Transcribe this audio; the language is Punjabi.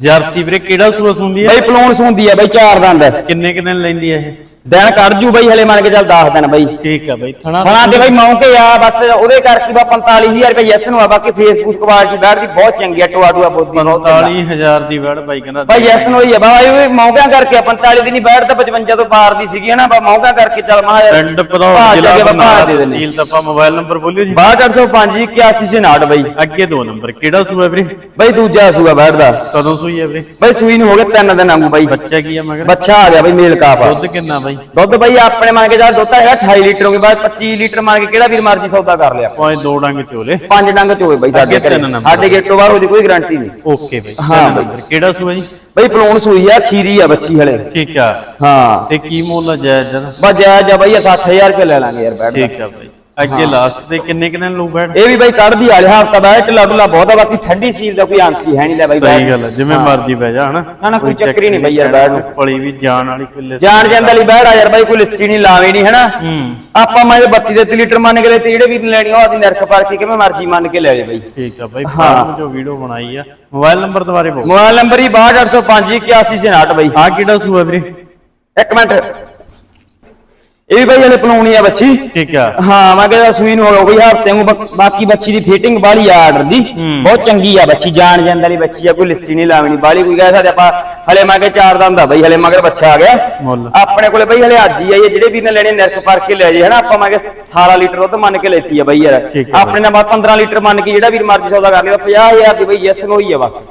ਜਰਸੀ ਵੀਰੇ ਕਿਹੜਾ ਸੂਆ ਸੁੰਦੀ ਹੈ? ਬਈ ਪਲੂਣ ਸੁੰਦੀ ਆ ਬਈ ਚਾਰ ਦੰਦ। ਕਿੰਨੇ ਕਿੰਨੇ ਲੈਂਦੀ ਹੈ ਇਹ? ਦਿਨ ਕੱਢ ਜੂ ਬਈ ਹਲੇ ਮੰਨ ਕੇ ਚੱਲ 10 ਦਿਨ ਬਈ। ਠੀਕ ਆ ਬਈ ਥਣਾ ਫਣਾ ਤੇ ਬਈ ਮੌਕੇ ਆ ਬਸ ਉਹਦੇ ਕਰਕੇ ਬਾ 45000 ਰੁਪਏ ਯੈਸ ਨੂੰ ਆ ਬਾਕੀ ਫੇਸਬੁੱਕ ਕੁਆਲਿਟੀ ਬੈਠ ਦੀ ਬਹੁਤ ਚੰਗੀ ਆ ਟੋਆ ਟੋਆ ਬੋਦੀ ਬਹੁਤ ਚੰਗਾ। 45000 ਦੀ ਵੜ ਬਾਈ ਕਹਿੰਦਾ ਭਾਈ ਯੈਸ ਨੂੰ ਹੀ ਆ ਬਾਬਾ ਇਹ ਮੌਕਿਆਂ ਕਰਕੇ ਆ, 45 ਦੀ ਨਹੀਂ ਬੈਠ ਤਾਂ 55 ਤੋਂ ਪਾਰ ਦੀ ਸੀਗੀ ਹਨਾ ਬਾ ਮੌਕਿਆਂ ਕਰਕੇ ਚੱਲ ਮਹਾ ਪਿੰਡ ਭਾਅ ਜ਼ਿਲ੍ਹਾ ਦੇ ਦਿੰਦੇ। ਤਹਿਸੀਲ ਤਪਾ ਮੋਬਾਈਲ ਨੰਬਰ ਬੋਲਿਓ ਜੀ। 6805 8169 ਬਈ। ਅੱਗੇ ਦੋ ਨੰਬਰ ਕਿਹੜਾ ਸੂਆ ਵੀਰੇ? ਬਈ ਦੂਜਾ ਸੂਆ ਬੈਠਦਾ ਕਦੋਂ ਸੂਈ ਹੈ ਵੀਰੇ? ਬਈ ਸੂਈ ਨੂੰ ਹੋ ਗਏ ਤਿੰਨ ਦਿਨ ਆਂਗੂ ਬਾਈ। ਬੱਚਾ ਕੀ ਹੈ ਮਗਰ? ਬੱਚਾ ਆ ਗਿਆ ਬਈ ਮੇਲ ਕਾਪ ਦੁੱਧ ਕਿੰਨਾ ਬਾਈ? ਦੁੱਧ ਬਈ ਆਪਣੇ ਮੰਨ ਕੇ ਚੱਲ ਦੁੱਧ ਤਾਂ ਹੈਗਾ 28 ਲੀਟਰ ਹੋ ਗਿਆ ਬਾਅਦ 25 ਲੀਟਰ ਮੰਨ ਕੇ ਕਿਹੜਾ ਵੀਰ ਮਰਜ਼ੀ ਸੌਦਾ ਕਰ ਲਿਆ। ਕੋਈ ਦੋ ਡੰਗ ਚੋਲੇ। ਪੰਜ ਡੰਗ ਚੋਏ ਬਈ ਸਾਡੇ ਘਰੇ। ਸਾਡੇ ਗੇਟੋਂ ਬਾਹਰ ਉਹਦੀ ਕੋਈ ਗਾਰੰਟੀ ਨਹੀਂ। ਓਕੇ ਬਾਈ ਹਾਂ ਬਾਈ। ਕਿਹੜਾ ਸੂਆ ਜੀ? ਬਈ ਪਲੂਣ ਸੂਈ ਆ ਖੀਰੀ ਆ ਬੱਚੀ ਹਲੇ। ਠੀਕ ਆ। ਹਾਂ। ਤੇ ਕੀ ਮੁੱਲ ਜਾਇਜ਼ ਜਰਾ ਬਸ ਜਾਇਜ਼ ਆ ਬਈ 60000 ਰੁਪਏ ਲੈ ਲਾਂਗੇ ਯਾਰ ਬੈਠ। ਠੀਕ ਆ ਬਾਈ। ਅੱਗੇ ਲਾਸਟ ਤੇ ਕਿੰਨੇ ਕਿੰਨੇ ਲੂ ਬੈਠ? ਇਹ ਵੀ ਬਈ ਕੱਢਦੀ ਆਲੇ ਹਫਤਾ ਬੈਠ ਢਿੱਲਾ ਬਹੁਤ ਆ ਬਾਕੀ ਠੰਡੀ ਸੀਲ ਦਾ ਕੋਈ ਅੰਤ ਹੀ ਨਹੀਂ ਲੈ ਬਈ ਸਹੀ। ਗੱਲ ਜਿਵੇਂ ਮਰਜ਼ੀ ਬਹਿ ਜਾ ਹਨਾ? ਨਾ, ਨਾ, ਕੋਈ ਚੱਕਰ ਹੀ ਨਹੀਂ ਬਈ ਯਾਰ ਬੈਠ ਨੂੰ। ਪਲੀ ਵੀ ਜਾਣ ਵਾਲੀ ਕੋਈ ਲਿਸ- ਜਾਣ ਜਾਂਦਾ ਲਈ ਬੈਠ ਆ ਯਾਰ ਬਾਈ ਕੋਈ ਲੱਸੀ ਨਹੀਂ ਲਾਵੇ ਨਹੀਂ ਹਨਾ? ਆਪਾਂ ਮੈਂ 32 ਦੇ 30 ਲੀਟਰ ਮੰਨ ਕੇ ਲੈ ਤੇ ਜਿਹੜੇ ਵੀ ਲੈਣੀ ਉਹ ਆਦੀ ਨਰਖ ਪਰ ਕੇ ਕਿਵੇਂ ਮਰਜ਼ੀ ਮੰਨ ਕੇ ਲੈ ਲੈ ਬਈ। ਠੀਕ ਆ ਬਾਈ ਫਾਰਮ ਜੋ ਵੀਡੀਓ ਬਣਾਈ ਆ ਮੋਬਾਈਲ ਨੰਬਰ ਦੁਬਾਰੇ ਬੋਲ। ਮੋਬਾਈਲ ਨੰਬਰ ਹੀ 62805 8169 ਬਈ। ਆ ਕਿਹੜਾ ਸੂਆ ਵੀਰੇ? ਇੱਕ ਮਿੰਟ। ਇਹ ਵੀ ਬਈ ਹਲੇ ਪਲਾਉਣੀ ਆ ਬੱਚੀ। ਠੀਕ ਆ। ਹਾਂ ਮੈਂ ਕਹਿੰਦਾ ਸੂਈ ਨੂੰ ਹੋ ਗਿਆ ਬਈ ਹਫ਼ਤੇ ਨੂੰ ਬਾ- ਬਾਕੀ ਬੱਚੀ ਦੀ ਫਿਟਿੰਗ ਬਾਲੀ ਆ ਆਰਡਰ ਦੀ ਬਹੁਤ ਚੰਗੀ ਆ ਬੱਚੀ ਜਾਣ ਜਾਂਦਾ ਵਾਲੀ ਬੱਚੀ ਆ ਕੋਈ ਲੱਸੀ ਨਹੀਂ ਲਾਵਣੀ ਬਾਲੀ ਕੋਈ ਕਹਿ ਸਕਦੇ ਆਪਾਂ ਹਲੇ ਮੈਂ ਕਿ ਚਾਰ ਦੰਦ ਆ ਬਈ ਹਲੇ ਮਗਰ ਬੱਚਾ ਆ ਗਿਆ। ਮੁੱਲ। ਆਪਣੇ ਕੋਲੇ ਬਈ ਹਲੇ ਅੱਜ ਹੀ ਆਈ ਹੈ ਜਿਹੜੇ ਵੀ ਨੇ ਲੈਣੇ ਨਰਕ ਪਰ ਕੇ ਲੈ ਜੇ ਹਨਾ ਆਪਾਂ ਮੈਂ ਕਿ 18 ਲੀਟਰ ਦੁੱਧ ਮੰਨ ਕੇ ਲੈਤੀ ਆ ਬਈ ਯਾਰ। ਠੀਕ ਆ। ਆਪਣੇ ਨਾਲ ਬਾਅਦ 15 ਲੀਟਰ ਮੰਨ ਕੇ ਜਿਹੜਾ ਵੀਰ ਮਰਜ਼ੀ ਸੌਦਾ ਕਰ ਲਿਆ 50000 ਦੀ ਬਈ ਯੈਸ ਨੂੰ ਹੀ ਆ ਬਸ।